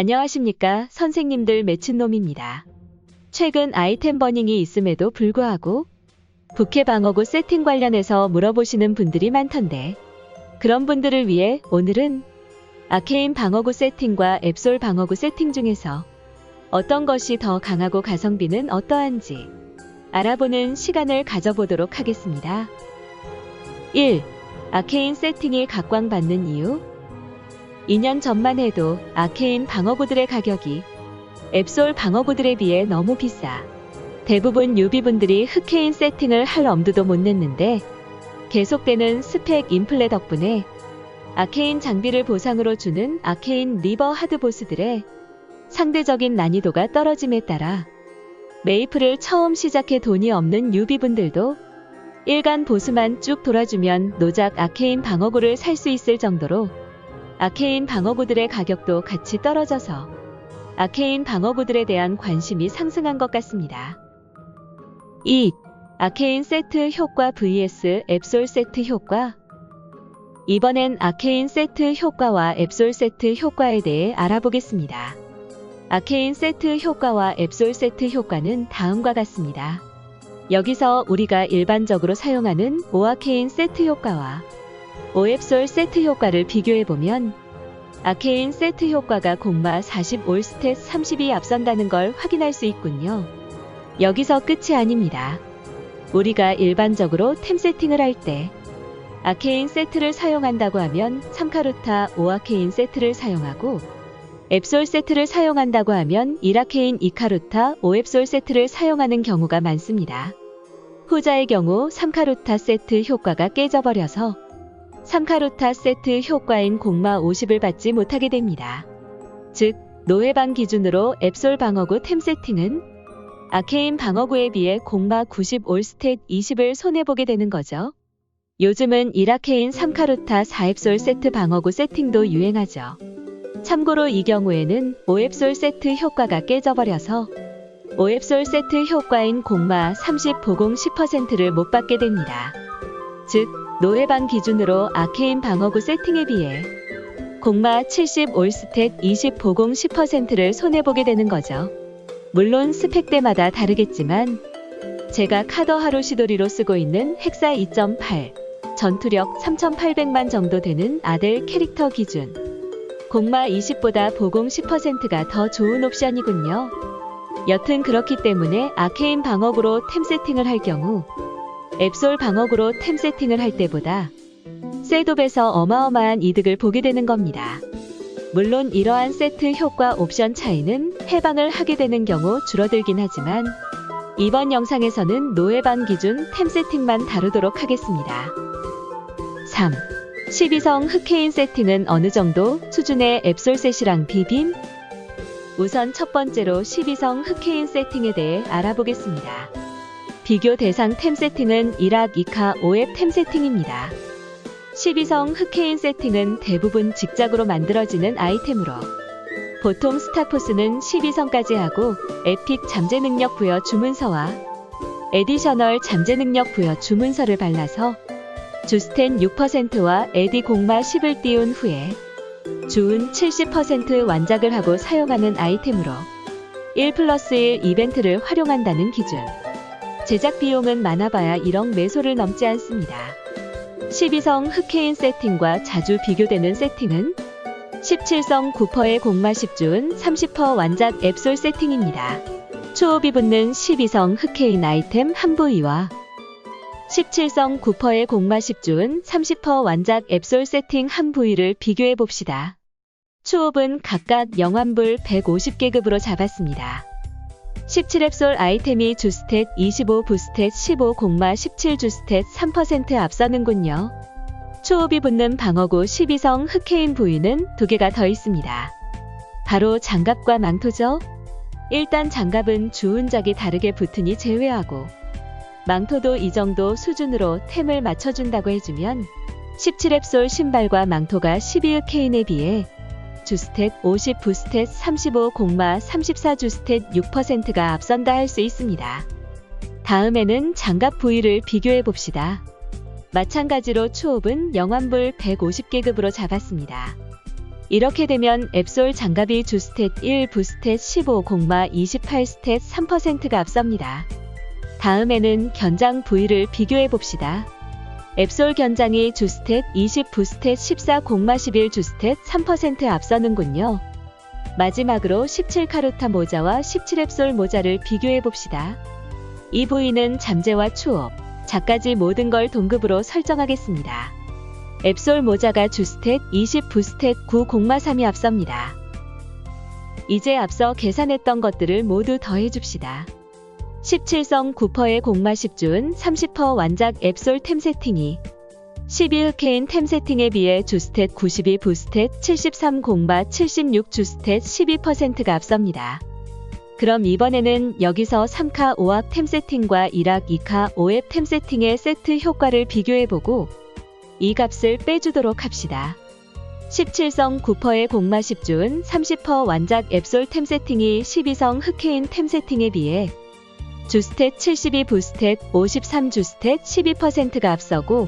안녕하십니까. 선생님들 매친놈입니다. 최근 아이템 버닝이 있음에도 불구하고 부캐 방어구 세팅 관련해서 물어보시는 분들이 많던데 그런 분들을 위해 오늘은 아케인 방어구 세팅과 앱솔 방어구 세팅 중에서 어떤 것이 더 강하고 가성비는 어떠한지 알아보는 시간을 가져보도록 하겠습니다. 1. 아케인 세팅이 각광받는 이유 2년 전만 해도 아케인 방어구들의 가격이 앱솔 방어구들에 비해 너무 비싸. 대부분 유비분들이 흑케인 세팅을 할 엄두도 못 냈는데 계속되는 스펙 인플레 덕분에 아케인 장비를 보상으로 주는 아케인 리버 하드 보스들의 상대적인 난이도가 떨어짐에 따라 메이플을 처음 시작해 돈이 없는 유비분들도 일간 보스만 쭉 돌아주면 노작 아케인 방어구를 살 수 있을 정도로 아케인 방어구들의 가격도 같이 떨어져서 아케인 방어구들에 대한 관심이 상승한 것 같습니다. 2. 아케인 세트 효과 vs 앱솔 세트 효과 이번엔 아케인 세트 효과와 앱솔 세트 효과에 대해 알아보겠습니다. 아케인 세트 효과와 앱솔 세트 효과는 다음과 같습니다. 여기서 우리가 일반적으로 사용하는 오아케인 세트 효과와 오앱솔 세트 효과를 비교해보면 아케인 세트 효과가 공마 40 올스탯 30이 앞선다는 걸 확인할 수 있군요. 여기서 끝이 아닙니다. 우리가 일반적으로 템 세팅을 할 때 아케인 세트를 사용한다고 하면 3카루타 5아케인 세트를 사용하고 앱솔 세트를 사용한다고 하면 1아케인 2카루타 5앱솔 세트를 사용하는 경우가 많습니다. 후자의 경우 3카루타 세트 효과가 깨져버려서 3카루타 세트 효과인 공마 50을 받지 못하게 됩니다. 즉, 노회방 기준으로 앱솔 방어구 템 세팅은 아케인 방어구에 비해 공마 90 올스탯 20을 손해보게 되는 거죠. 요즘은 1아케인 3카루타 4앱솔 세트 방어구 세팅도 유행하죠. 참고로 이 경우에는 5앱솔 세트 효과가 깨져버려서 5앱솔 세트 효과인 공마 30 보공 10%를 못 받게 됩니다. 즉, 노회방 기준으로 아케인 방어구 세팅에 비해 공마 70 올스탯 20 보공 10%를 손해보게 되는 거죠. 물론 스펙대마다 다르겠지만 제가 카더 하루 시도리로 쓰고 있는 헥사 2.8 전투력 3800만 정도 되는 아델 캐릭터 기준 공마 20보다 보공 10%가 더 좋은 옵션이군요. 여튼 그렇기 때문에 아케인 방어구로 템 세팅을 할 경우 앱솔 방어구로 템 세팅을 할 때보다 셋업에서 어마어마한 이득을 보게 되는 겁니다. 물론 이러한 세트 효과 옵션 차이는 해방을 하게 되는 경우 줄어들긴 하지만 이번 영상에서는 노해방 기준 템 세팅만 다루도록 하겠습니다. 3. 12성 흑해인 세팅은 어느 정도 수준의 앱솔셋이랑 비빔? 우선 첫 번째로 12성 흑해인 세팅에 대해 알아보겠습니다. 비교 대상 템 세팅은 1학 2카 5앱 템 세팅입니다. 12성 흑해인 세팅은 대부분 직작으로 만들어지는 아이템으로 보통 스타포스는 12성까지 하고 에픽 잠재 능력 부여 주문서와 에디셔널 잠재 능력 부여 주문서를 발라서 주스텐 6%와 에디 공마 10을 띄운 후에 주운 70% 완작을 하고 사용하는 아이템으로 1 플러스 1 이벤트를 활용한다는 기준. 제작 비용은 많아봐야 1억 매소를 넘지 않습니다. 12성 흑해인 세팅과 자주 비교되는 세팅은 17성 9%의 공마 10주은 30% 완작 앱솔 세팅입니다. 초업이 붙는 12성 흑해인 아이템 한 부위와 17성 9%의 공마 10주은 30% 완작 앱솔 세팅 한 부위를 비교해 봅시다. 초업은 각각 영환불 150계급으로 잡았습니다. 17앱솔 아이템이 주스탯 25 부스탯 15 공마 17 주스탯 3% 앞서는군요. 초업이 붙는 방어구 12성 흑해인 부위는 두 개가 더 있습니다. 바로 장갑과 망토죠. 일단 장갑은 주운작이 다르게 붙으니 제외하고 망토도 이 정도 수준으로 템을 맞춰준다고 해주면 17앱솔 신발과 망토가 12흑해인에 비해 주스탯 50 부스탯 35 공마 34 주스탯 6%가 앞선다 할 수 있습니다. 다음에는 장갑 부위를 비교해 봅시다. 마찬가지로 초업은 영환불 150계급으로 잡았습니다. 이렇게 되면 앱솔 장갑이 주스탯 1, 부스탯 15, 공마 28 스탯 3%가 앞섭니다. 다음에는 견장 부위를 비교해 봅시다. 앱솔 견장이 주스탯 20, 부스탯 14, 공마 11, 주스탯 3% 앞서는군요. 마지막으로 17 카루타 모자와 17 앱솔 모자를 비교해 봅시다. 이 부위는 잠재와 추업, 자까지 모든 걸 동급으로 설정하겠습니다. 앱솔 모자가 주스탯 20, 부스탯 9, 공마 3이 앞섭니다. 이제 앞서 계산했던 것들을 모두 더해줍시다. 17성 9%의 공마 10준 30% 완작 앱솔 템 세팅이 12흑케인 템 세팅에 비해 주스탯 92 부스탯 73 공마 76 주스탯 12%가 앞섭니다. 그럼 이번에는 여기서 3카 5합 템 세팅과 1학 2카 5앱 템 세팅의 세트 효과를 비교해보고 이 값을 빼주도록 합시다. 17성 9%의 공마 10준 30% 완작 앱솔 템 세팅이 12성 흑해인 템 세팅에 비해 주스탯 72 부스탯 53 주스탯 12%가 앞서고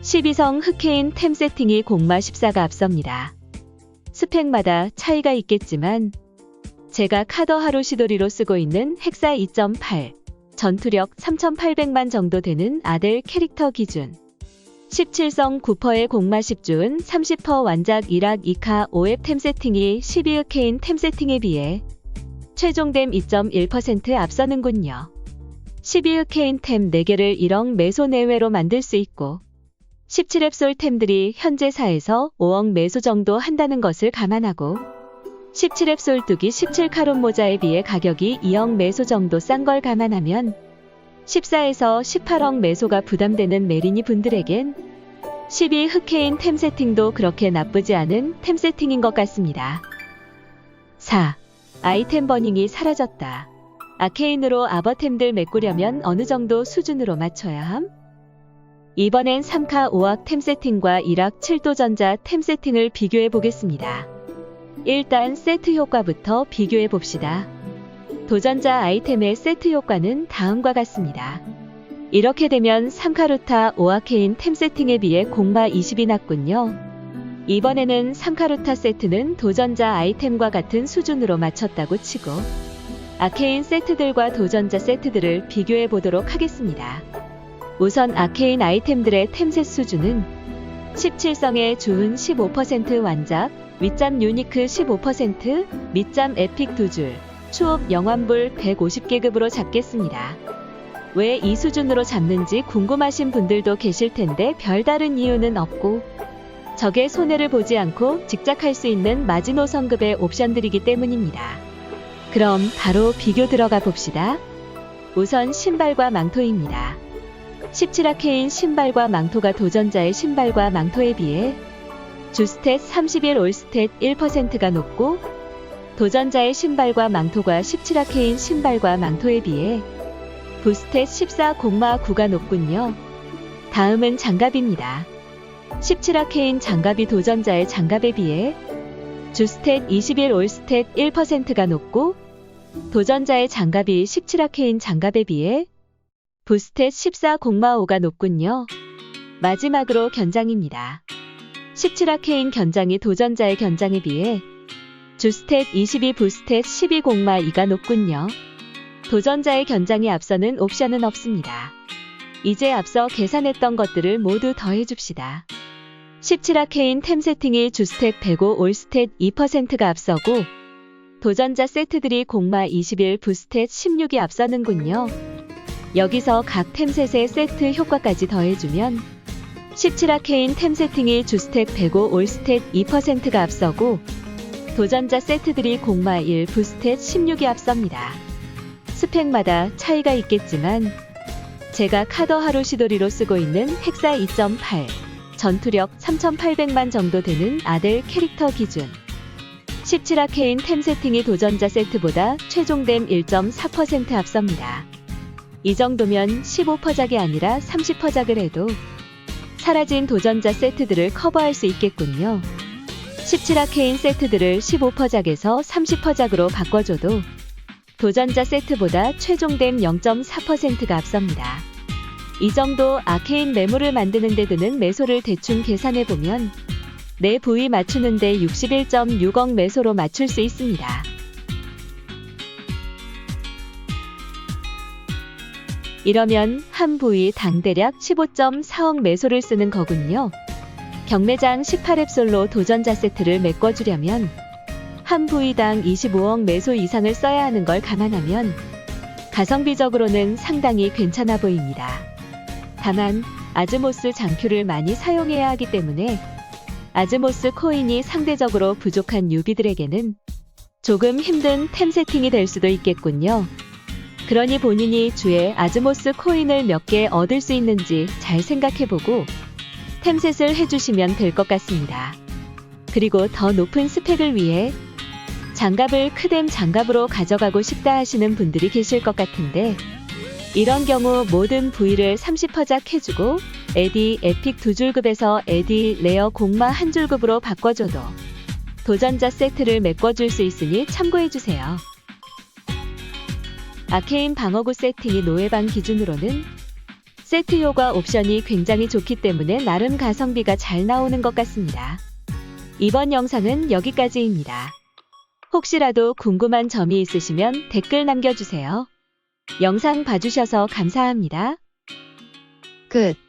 12성 흑해인 템 세팅이 공마 14가 앞섭니다. 스펙마다 차이가 있겠지만 제가 카더 하루 시도리로 쓰고 있는 헥사 2.8 전투력 3800만 정도 되는 아델 캐릭터 기준 17성 9%의 공마 10준 30% 완작 1학 2카 5앱 템 세팅이 12흑해인 템 세팅에 비해 최종됨 2.1% 앞서는군요. 12흑해인 템 4개를 1억 매소 내외로 만들 수 있고 17앱솔 템들이 현재 4에서 5억 매소 정도 한다는 것을 감안하고 17앱 솔 뚜기 17카론 모자에 비해 가격이 2억 매소 정도 싼 걸 감안하면 14에서 18억 매소가 부담되는 메리니 분들에겐 12 흑해인 템 세팅도 그렇게 나쁘지 않은 템 세팅인 것 같습니다. 4. 아이템 버닝이 사라졌다. 아케인으로 아버템들 메꾸려면 어느 정도 수준으로 맞춰야 함? 이번엔 3카 5학 템 세팅과 1학 7도 전자 템 세팅을 비교해 보겠습니다. 일단 세트 효과부터 비교해 봅시다. 도전자 아이템의 세트 효과는 다음과 같습니다. 이렇게 되면 3카루타 5아케인 템 세팅에 비해 공마 20이 낮군요. 이번에는 3카루타 세트는 도전자 아이템과 같은 수준으로 맞췄다고 치고 아케인 세트들과 도전자 세트들을 비교해 보도록 하겠습니다. 우선 아케인 아이템들의 템셋 수준은 17성의 주은 15% 완작, 윗잠 유니크 15%, 밑잠 에픽 2줄, 추업 영환불 150계급으로 잡겠습니다. 왜 이 수준으로 잡는지 궁금하신 분들도 계실 텐데 별다른 이유는 없고 적의 손해를 보지 않고 직작할 수 있는 마지노선급의 옵션들이기 때문입니다. 그럼 바로 비교 들어가 봅시다. 우선 신발과 망토입니다. 17아케인 신발과 망토가 도전자의 신발과 망토에 비해 주스탯 31 올스탯 1%가 높고 도전자의 신발과 망토가 17아케인 신발과 망토에 비해 부스탯 14 공마 9가 높군요. 다음은 장갑입니다. 17아케인 장갑이 도전자의 장갑에 비해 주스탯 21 올스탯 1%가 높고 도전자의 장갑이 17아케인 장갑에 비해 부스탯 14 공마 5가 높군요. 마지막으로 견장입니다. 17아케인 견장이 도전자의 견장에 비해 주스탯 22 부스탯 12 공마 2가 높군요. 도전자의 견장이 앞서는 옵션은 없습니다. 이제 앞서 계산했던 것들을 모두 더해줍시다. 17아케인 템 세팅이 주스탯 105 올스탯 2%가 앞서고 도전자 세트들이 공마 21 부스탯 16이 앞서는군요. 여기서 각 템셋의 세트 효과까지 더해주면 17아케인 템 세팅이 주스탯 105 올스탯 2%가 앞서고 도전자 세트들이 공마 1 부스탯 16이 앞섭니다. 스펙마다 차이가 있겠지만 제가 카더 하루 시도리로 쓰고 있는 헥사 2.8 전투력 3800만 정도 되는 아델 캐릭터 기준 17아케인 템 세팅이 도전자 세트보다 최종됨 1.4% 앞섭니다. 이 정도면 15퍼작이 아니라 30퍼작을 해도 사라진 도전자 세트들을 커버할 수 있겠군요. 17아케인 세트들을 15퍼작에서 30퍼작으로 바꿔줘도 도전자 세트보다 최종됨 0.4%가 앞섭니다. 이 정도 아케인 매물을 만드는 데 드는 매소를 대충 계산해 보면 내 부위 맞추는데 61.6억 매소로 맞출 수 있습니다. 이러면 한 부위 당 대략 15.4억 매소를 쓰는 거군요. 경매장 18앱솔로 도전자 세트를 메꿔주려면 한 부위당 25억 매소 이상을 써야 하는 걸 감안하면 가성비적으로는 상당히 괜찮아 보입니다. 다만 아즈모스 장큐를 많이 사용해야 하기 때문에 아즈모스 코인이 상대적으로 부족한 유비들에게는 조금 힘든 템 세팅이 될 수도 있겠군요. 그러니 본인이 주에 아즈모스 코인을 몇 개 얻을 수 있는지 잘 생각해보고 템셋을 해주시면 될 것 같습니다. 그리고 더 높은 스펙을 위해 장갑을 크뎀 장갑으로 가져가고 싶다 하시는 분들이 계실 것 같은데 이런 경우 모든 부위를 30퍼작 해주고 에디 에픽 두 줄급에서 에디 레어 공마 한 줄급으로 바꿔줘도 도전자 세트를 메꿔줄 수 있으니 참고해주세요. 아케인 방어구 세팅이 노예방 기준으로는 세트 효과 옵션이 굉장히 좋기 때문에 나름 가성비가 잘 나오는 것 같습니다. 이번 영상은 여기까지입니다. 혹시라도 궁금한 점이 있으시면 댓글 남겨주세요. 영상 봐주셔서 감사합니다. 끝.